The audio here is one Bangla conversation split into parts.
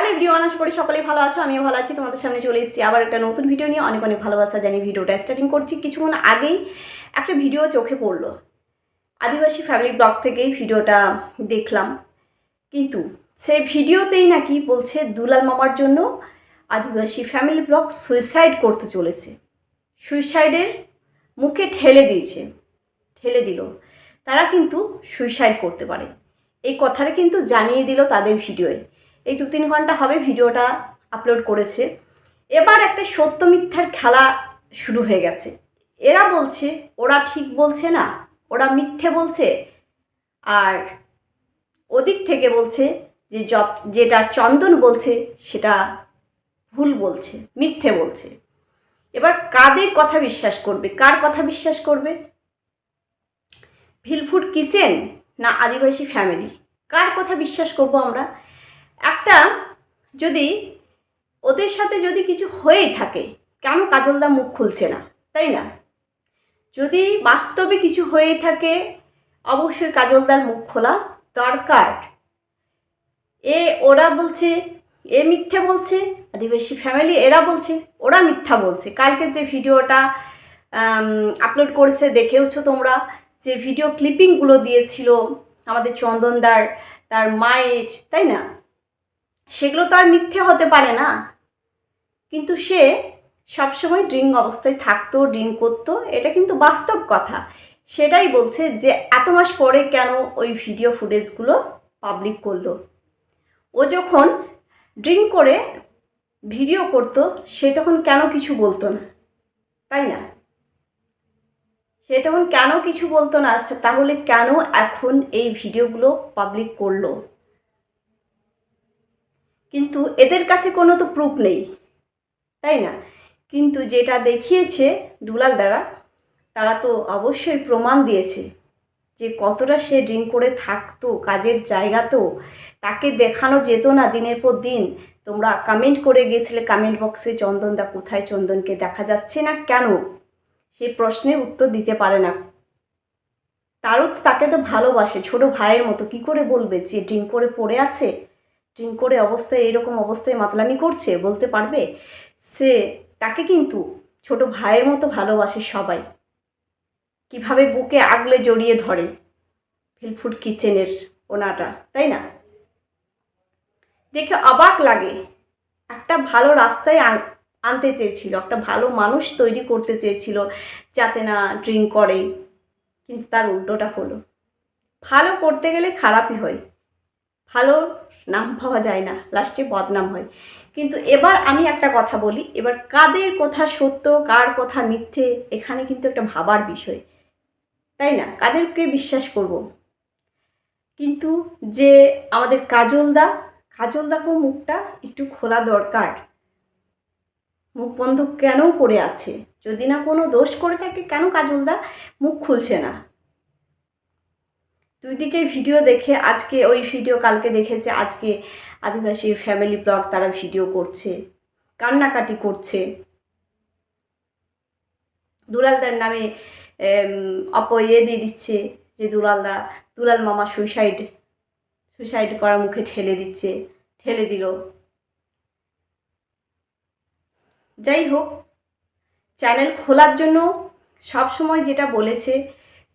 হ্যালো ভিডিও আশা করি সকলেই ভালো আছো, আমিও ভালো আছি, তোমাদের সামনে চলে এসেছি আবার একটা নতুন ভিডিও নিয়ে। অনেক অনেক ভালোবাসা, জানি ভিডিওটা স্টার্টিং করছি। কিছুক্ষণ আগেই একটা ভিডিও চোখে পড়ল। আদিবাসী ফ্যামিলি ব্লগ থেকেই ভিডিওটা দেখলাম। কিন্তু সে ভিডিওতেই নাকি বলছে, দুলাল মামার জন্য আদিবাসী ফ্যামিলি ব্লগ সুইসাইড করতে চলেছে। সুইসাইডের মুখে ঠেলে দিয়েছে, ঠেলে দিল। তারা কিন্তু সুইসাইড করতে পারে। এই কথাটা কিন্তু জানিয়ে দিল তাদের ভিডিওয়ে এই দু তিন ঘণ্টা হবে ভিডিওটা আপলোড করেছে। এবার একটা সত্য মিথ্যার খেলা শুরু হয়ে গেছে। এরা বলছে, ওরা ঠিক বলছে না, ওরা মিথ্যে বলছে। আর ওদিক থেকে বলছে যে যেটা চন্দন বলছে, সেটা ভুল বলছে, মিথ্যে বলছে। এবার কাদের কথা বিশ্বাস করবে? কার কথা বিশ্বাস করবে? ভিলফুড কিচেন না আদিবাসী ফ্যামিলি? কার কথা বিশ্বাস করব আমরা? একটা যদি ওদের সাথে যদি কিছু হয়েই থাকে, কেন কাজলদা মুখ খুলছে না? তাই না? যদি বাস্তবে কিছু হয়েই থাকে, অবশ্যই কাজলদার মুখ খোলা দরকার। এ, ওরা বলছে, এ মিথ্যে বলছে, আদিবাসী ফ্যামিলি এরা বলছে, ওরা মিথ্যা বলছে। কালকে যে ভিডিওটা আপলোড করেছে, দেখেওছো তোমরা? যে ভিডিও ক্লিপিংগুলো দিয়েছিল আমাদের চন্দনদার, তার মায়ের, তাই না? সেগুলো তো আর মিথ্যে হতে পারে না। কিন্তু সে সবসময় ড্রিঙ্ক অবস্থায় থাকতো, ড্রিঙ্ক করতো, এটা কিন্তু বাস্তব কথা। সেটাই বলছে যে এত মাস পরে কেন ওই ভিডিও ফুটেজগুলো পাবলিক করল? ও যখন ড্রিঙ্ক করে ভিডিও করতো, সে তখন কেন কিছু বলতো না? তাই না? সে তখন কেন কিছু বলতো না? তাহলে কেন এখন এই ভিডিওগুলো পাবলিক করল? কিন্তু এদের কাছে কোনো তো প্রুফ নেই, তাই না? কিন্তু যেটা দেখিয়েছে দুলাল দ্বারা, তারা তো অবশ্যই প্রমাণ দিয়েছে যে কতটা সে ড্রিঙ্ক করে থাকতো, কাজের জায়গাতেও তাকে দেখানো যেত না দিনের পর দিন। তোমরা কমেন্ট করে গেছিলে কমেন্ট বক্সে চন্দনদা কোথায়, চন্দনকে দেখা যাচ্ছে না কেন? সে প্রশ্নের উত্তর দিতে পারে না। তারও তাকে তো ভালোবাসে, ছোট ভাইয়ের মতো। কি করে বলবে যে ড্রিঙ্ক করে পড়ে আছে? ড্রিঙ্ক করে অবস্থায়, এরকম অবস্থায় মাতলামি করছে, বলতে পারবে? সে, তাকে কিন্তু ছোট ভাইয়ের মতো ভালোবাসে সবাই। কীভাবে বুকে আগলে জড়িয়ে ধরে ফিলফুড কিচেনের ওনাটা, তাই না? দেখে অবাক লাগে। একটা ভালো রাস্তায় আন- আনতে চেয়েছিল, একটা ভালো মানুষ তৈরি করতে চেয়েছিল যাতে না ড্রিঙ্ক করে। কিন্তু তার উল্টোটা হলো, ভালো করতে গেলে খারাপই হয়। ভালো নাম পাওয়া যায় না, লাস্টে বদনাম হয়। কিন্তু এবার আমি একটা কথা বলি, এবার কাদের কথা সত্য, কার কথা মিথ্যে, এখানে কিন্তু একটা ভাবার বিষয়। তাই না? কাদেরকে বিশ্বাস করব? কিন্তু যে আমাদের কাজলদা, কাজলদাকেও মুখটা একটু খোলা দরকার। মুখ বন্ধ কেন করে আছে? যদি না কোনো দোষ করে থাকে, কেন কাজলদা মুখ খুলছে না? দুই দিকে ভিডিও দেখে আজকে ওই ভিডিও কালকে দেখেছে, আজকে আদিবাসী ফ্যামিলি ব্লগ তারা ভিডিও করছে, কান্নাকাটি করছে। দুলালদার নামে অপ ইয়ে দিয়ে দিচ্ছে যে দুলালদা, দুলাল মামা সুইসাইড সুইসাইড করার মুখে ঠেলে দিচ্ছে, ঠেলে দিল। যাই হোক চ্যানেল খোলার জন্য সব সময় যেটা বলেছে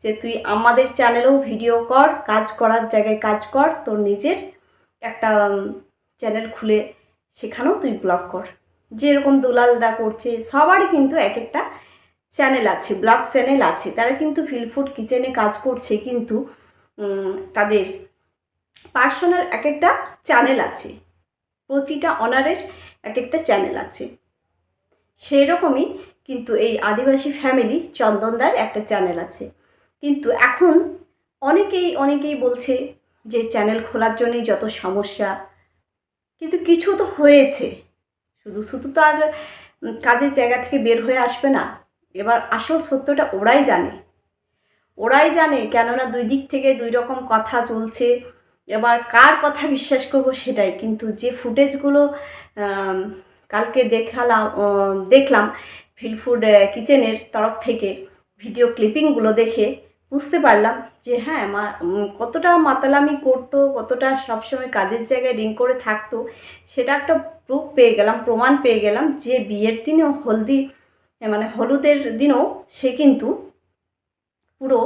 যে তুই আমাদের চ্যানেলেও ভিডিও কর, কাজ করার জায়গায় কাজ কর, তোর নিজের একটা চ্যানেল খুলে সেখানেও তুই ব্লগ কর। যেরকম দুলালদা করছে, সবারই কিন্তু এক একটা চ্যানেল আছে ব্লগ চ্যানেল আছে। তারা কিন্তু ফিলফুড কিচেনে কাজ করছে কিন্তু তাদের পার্সোনাল এক একটা চ্যানেল আছে। প্রতিটা অনারের এক একটা চ্যানেল আছে। সেই রকমই কিন্তু এই আদিবাসী ফ্যামিলি চন্দনদার একটা চ্যানেল আছে। কিন্তু এখন অনেকেই অনেকেই বলছে যে চ্যানেল খোলার জন্যই যত সমস্যা, কিন্তু কিছু তো হয়েছে। শুধু শুধু তো আর কাজের জায়গা থেকে বের হয়ে আসবে না। এবার আসল সত্যটা ওরাই জানে। ওরাই জানে কেননা দুই দিক থেকে দুই রকম কথা চলছে। এবার কার কথা বিশ্বাস করব সেটাই। কিন্তু যে ফুটেজগুলো কালকে দেখালাম দেখলাম ফিলফুড কিচেনের তরফ থেকে ভিডিও ক্লিপিংগুলো দেখে বুঝতে পারলাম যে হ্যাঁ মা কতটা মাতালামি করতো, কতটা সবসময় কাজের জায়গায় রিং করে থাকতো, সেটা একটা প্রুফ পেয়ে গেলাম, প্রমাণ পেয়ে গেলাম যে বিয়ের দিনেও হলদি মানে হলুদের দিনও সে কিন্তু পুরো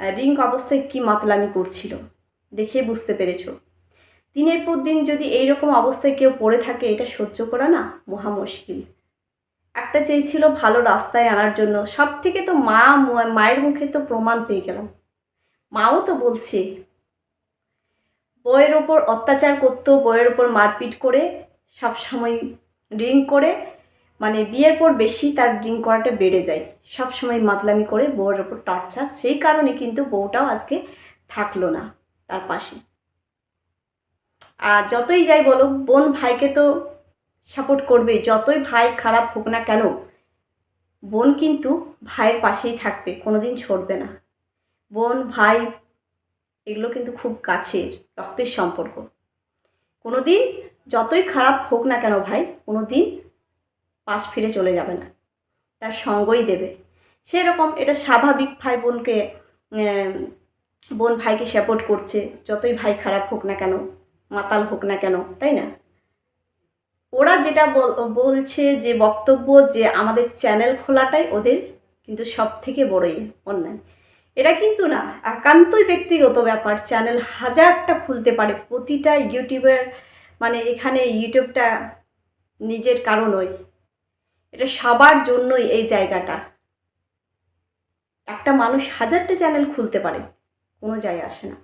রিং অবস্থায় কি মাতলামি করছিল, দেখে বুঝতে পেরেছ। দিনের পর দিন যদি এই রকম অবস্থায় কেউ পড়ে থাকে, এটা সহ্য করা না, মহা মুশকিল। একটা চেয়েছিল ভালো রাস্তায় আনার জন্য। সব থেকে তো মা মায়ের মুখে তো প্রমাণ পেয়ে গেলাম। মাও তো বলছে, বইয়ের ওপর অত্যাচার করতো, বইয়ের ওপর মারপিট করে, সব সময় ড্রিঙ্ক করে মানে বিয়ের পর বেশি তার ড্রিঙ্ক করাটা বেড়ে যায়। সব সময় মাতলামি করে বউয়ের ওপর টর্চার, সেই কারণে কিন্তু বউটাও আজকে থাকল না তার পাশে। আর যতই যাই বলো বোন ভাইকে তো সাপোর্ট করবে, যতই ভাই খারাপ হোক না কেন, বোন কিন্তু ভাইয়ের পাশেই থাকবে, কোনোদিন ছড়বে না। বোন, ভাই, এগুলো কিন্তু খুব কাছের, রক্তের সম্পর্ক। কোনোদিন, যতই খারাপ হোক না কেন ভাই, কোনোদিন পাশ ফিরে চলে যাবে না। তার সঙ্গই দেবে। সেরকম এটা স্বাভাবিক ভাই বোনকে বোন ভাইকে সাপোর্ট করছে, যতই ভাই খারাপ হোক না কেন, মাতাল হোক না কেন, তাই না? ওরা যেটা বল- বলছে যে বক্তব্য যে আমাদের চ্যানেল খোলাটাই ওদের কিন্তু সব থেকে বড়ই অন্যায়। এটা কিন্তু না, একান্তই ব্যক্তিগত ব্যাপার। চ্যানেল হাজারটা খুলতে পারে, প্রতিটা ইউটিউবের মানে এখানে ইউটিউবটা নিজের কারণই। এটা সবার জন্যই এই জায়গাটা। একটা মানুষ হাজারটা চ্যানেল খুলতে পারে, কোনো যায় আসে না।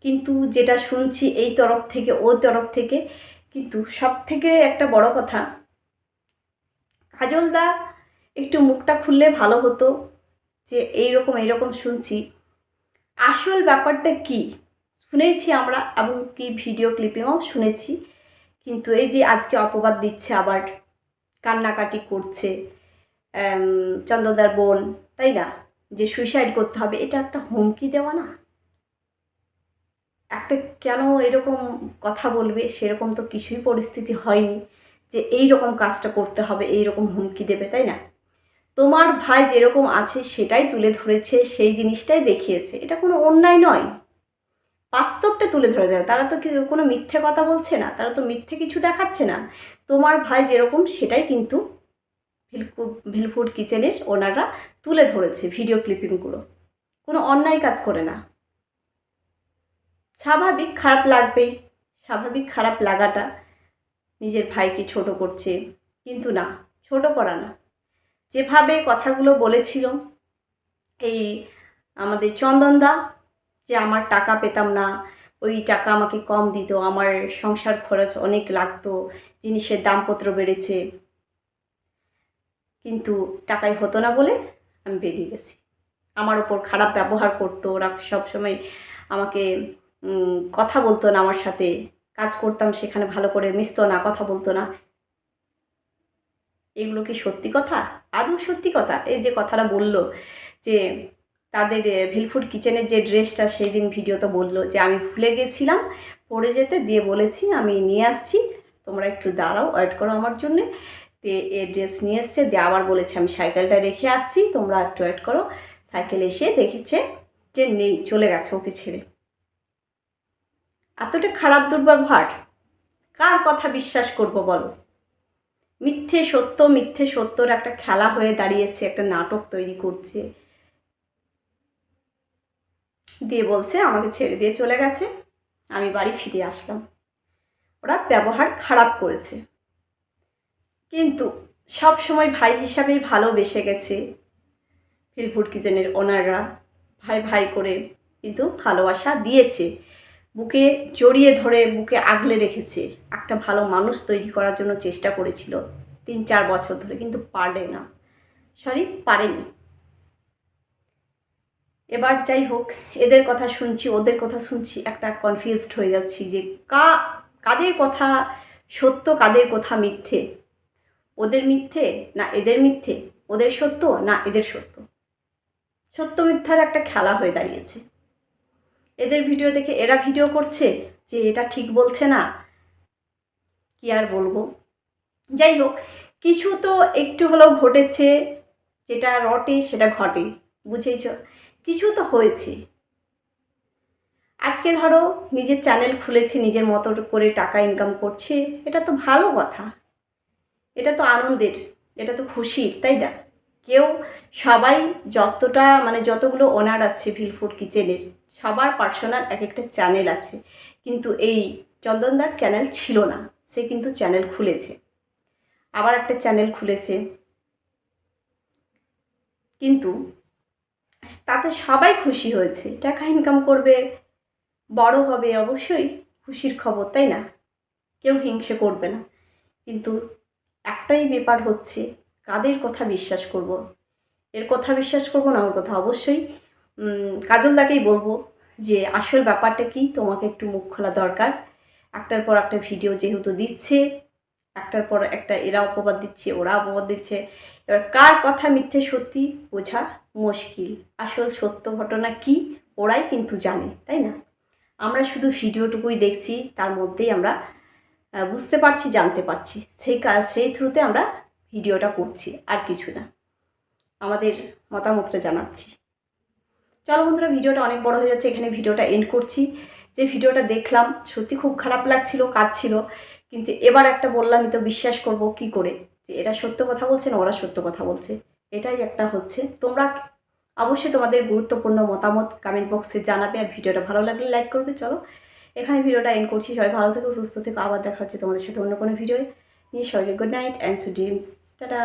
কিন্তু যেটা শুনছি এই তরফ থেকে ও তরফ থেকে কিন্তু সব থেকে একটা বড় কথা, কাজলদা একটু মুখটা খুললে ভালো হতো যে এইরকম এইরকম শুনছি। আসল ব্যাপারটা কি? শুনেছি আমরা এবং কি ভিডিও ক্লিপিংও শুনেছি। কিন্তু এই যে আজকে অপবাদ দিচ্ছে আবার, কান্নাকাটি করছে চন্দ্রদার বোন, তাই না? যে সুইসাইড করতে হবে, এটা একটা হুমকি দেওয়া না? একটা কেন এরকম কথা বলবে? সেরকম তো কিছুই পরিস্থিতি হয়নি যে এই রকম কাজটা করতে হবে এই রকম হুমকি দেবে, তাই না? তোমার ভাই যেরকম আছে সেটাই তুলে ধরেছে, সেই জিনিসটাই দেখিয়েছে। এটা কোনো অন্যায় নয়। বাস্তবটা তুলে ধরা যায়। তারা তো কোনো মিথ্যে কথা বলছে না, তারা তো মিথ্যে কিছু দেখাচ্ছে না। তোমার ভাই যেরকম সেটাই কিন্তু ভিলফু ভিলফুড কিচেনের ওনাররা তুলে ধরেছে ভিডিও ক্লিপিংগুলো। কোনো অন্যায় কাজ করে না। স্বাভাবিক খারাপ লাগবেই। স্বাভাবিক খারাপ লাগাটা নিজের ভাইকে ছোট করছে। কিন্তু না, ছোট করা না। যেভাবে কথাগুলো বলেছিল, এই আমাদের চন্দনদা যে আমার টাকা পেতাম না, ওই টাকা আমাকে কম দিত, আমার সংসার খরচ অনেক লাগতো, জিনিসের দামপত্র বেড়েছে। কিন্তু টাকাই হতো না বলে আমি বেরিয়ে গেছি। আমার ওপর খারাপ ব্যবহার করতো, ওরা সবসময় আমাকে কথা বলতো না আমার সাথে। কাজ করতাম সেখানে ভালো করে, মিশতো না, কথা বলতো না। এগুলো কি সত্যি কথা? আদৌ সত্যি কথা? এই যে কথাটা বলল যে তাদের ভিলফুড কিচেনের যে ড্রেসটা সেই দিন ভিডিওতে বলল যে আমি ভুলে গেছিলাম পরে যেতে দিয়ে বলেছি, আমি নিয়ে আসছি, তোমরা একটু দাঁড়াও, ওয়েট করো আমার জন্যে। তে এ ড্রেস নিয়ে এসছে, দিয়ে আবার বলেছে, আমি সাইকেলটা রেখে আসছি, তোমরা একটু ওয়েট করো। সাইকেল এসে দেখেছে যে নেই, চলে গেছে ওকে ছেড়ে। এতটা খারাপ দুর্ব্যবহার? কার কথা বিশ্বাস করব বলো? মিথ্যে সত্য, মিথ্যে সত্যর একটা খেলা হয়ে দাঁড়িয়েছে, একটা নাটক তৈরি করছে। দিয়ে বলছে, আমাকে ছেড়ে দিয়ে চলে গেছে। আমি বাড়ি ফিরে আসলাম। ওরা ব্যবহার খারাপ করেছে। কিন্তু সব সময় ভাই হিসাবেই ভালোবেসে গেছে ফিলফুড কিচেনের ওনাররা। ভাই ভাই করে কিন্তু ভালোবাসা দিয়েছে। বুকে জড়িয়ে ধরে বুকে আগলে রেখেছে। একটা ভালো মানুষ তৈরি করার জন্য চেষ্টা করেছিল। তিন, চার বছর ধরে, কিন্তু পারলে না। সরি, পারেনি। এবার যাই হোক, এদের কথা শুনছি, ওদের কথা শুনছি, একটা কনফিউজড হয়ে যাচ্ছি যে কা, কাদের কথা সত্য, কাদের কথা মিথ্যে? ওদের মিথ্যে না এদের মিথ্যে? ওদের সত্য না এদের সত্য? সত্য মিথ্যার একটা খেলা হয়ে দাঁড়িয়েছে। এদের ভিডিও দেখে এরা ভিডিও করছে যে এটা ঠিক বলছে না। কি আর বলব? যাই হোক, কিছু তো একটু হলেও ঘটেছে, যেটা রটে সেটা ঘটে, বুঝেইছ? কিছু তো হয়েছে। আজকে ধরো নিজের চ্যানেল খুলেছে, নিজের মতো করে টাকা ইনকাম করছে, এটা তো ভালো কথা। এটা তো আনন্দের, এটা তো খুশির, তাই না? কেউ সবাই যতটা মানে যতগুলো ওনার আছে ভিলফুড কিচেনের সবার পার্সোনাল এক একটা চ্যানেল আছে। কিন্তু এই চন্দনদার চ্যানেল ছিল না, সে কিন্তু চ্যানেল খুলেছে। আবার একটা চ্যানেল খুলেছে। কিন্তু তাতে সবাই খুশি হয়েছে। টাকা ইনকাম করবে, বড় হবে, অবশ্যই খুশির খবর, তাই না? কেউ হিংসে করবে না। কিন্তু একটাই ব্যাপার হচ্ছে, কাদের কথা বিশ্বাস করব। এর কথা বিশ্বাস করব না, ওর কথা অবশ্যই কাজলদাকেই বলব। যে আসল ব্যাপারটা কি, তোমাকে একটু মুখ খোলা দরকার। একটার পর একটা ভিডিও যেহেতু দিচ্ছে, একটার পর একটা এরা অপবাদ দিচ্ছে, ওরা অপবাদ দিচ্ছে। এবার কার কথা মিথ্যে সত্যি বোঝা মুশকিল। আসল সত্য ঘটনা কি, ওরাই কিন্তু জানে, তাই না? আমরা শুধু ভিডিওটুকুই দেখছি, তার মধ্যেই আমরা বুঝতে পারছি, জানতে পারছি। সেই কাজ সেই থ্রুতে আমরা ভিডিওটা করছি, আর কিছু না। আমাদের মতামতটা জানাচ্ছি। চলো বন্ধুরা, ভিডিওটা অনেক বড় হয়ে যাচ্ছে, এখানে ভিডিওটা এন্ড করছি। যে ভিডিওটা দেখলাম, সত্যি খুব খারাপ লাগছিল কাজ ছিল কিন্তু এবার একটা বললামই তো বিশ্বাস করব কি করে? যে এরা সত্য কথা বলছে না, ওরা সত্য কথা বলছে। এটাই একটা হচ্ছে। তোমরা অবশ্যই তোমাদের গুরুত্বপূর্ণ মতামত কমেন্ট বক্সে জানাবে, আর ভিডিওটা ভালো লাগলে লাইক করবে। চলো, এখানে ভিডিওটা এন্ড করছি। সবাই ভালো থেকো, সুস্থ থেকো। আবার দেখা হচ্ছে তোমাদের সাথে অন্য কোনো ভিডিও নিয়ে সবাইকে good night and sweet dreams tata.